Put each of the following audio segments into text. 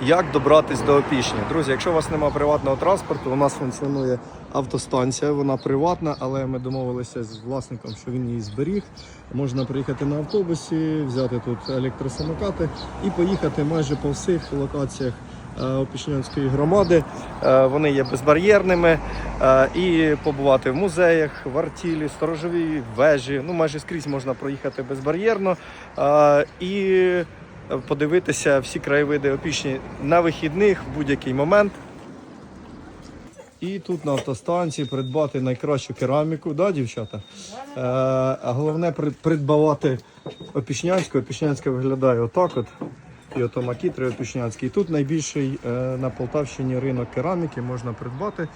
Як добратись до Опішні? Друзі, якщо у вас немає приватного транспорту, у нас функціонує автостанція, вона приватна, але ми домовилися з власником, що він її зберіг. Можна приїхати на автобусі, взяти тут електросамокати і поїхати майже по всіх локаціях е, Опішнянської громади. Е, Вони є безбар'єрними е, і побувати в музеях, в артілі, сторожовій вежі. Ну майже скрізь можна проїхати безбар'єрно. І подивитися всі краєвиди опішні на вихідних в будь-який момент. І тут на автостанції придбати найкращу кераміку, да, дівчата? Е, а головне придбавати опішнянську. Опішнянська виглядає отак от. І ото макітри опішнянський. Тут найбільший е, на Полтавщині ринок кераміки можна придбати.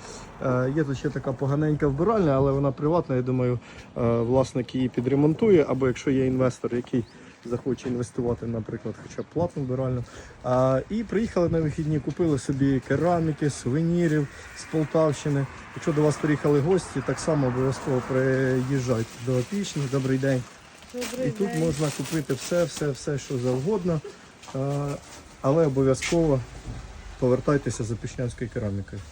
Е, є тут ще така поганенька вбиральня, але вона приватна. Я думаю, власник її підремонтує. Або якщо є інвестор, який захоче інвестувати, наприклад, хоча б платну вбиральню. А, і приїхали на вихідні, купили собі кераміки, сувенірів з Полтавщини. Якщо до вас приїхали гості, так само обов'язково приїжджайте до Опішні. Добрий день. Добрий І тут день. можна купити все, все, все, що завгодно. А, але обов'язково повертайтеся за пішнянською керамікою.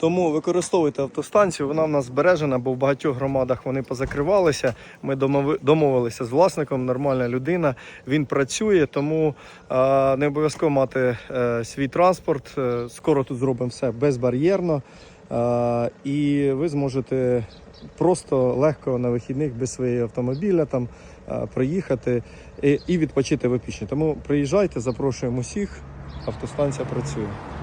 Тому використовуйте автостанцію, вона в нас збережена, бо в багатьох громадах вони позакривалися. Ми домовилися з власником, нормальна людина, він працює, тому не обов'язково мати е, свій транспорт. Е, скоро тут зробимо все безбар'єрно. І ви зможете просто легко на вихідних без своєї автомобіля там проїхати і, відпочити в Опішні. Тому приїжджайте, запрошуємо усіх, автостанція працює.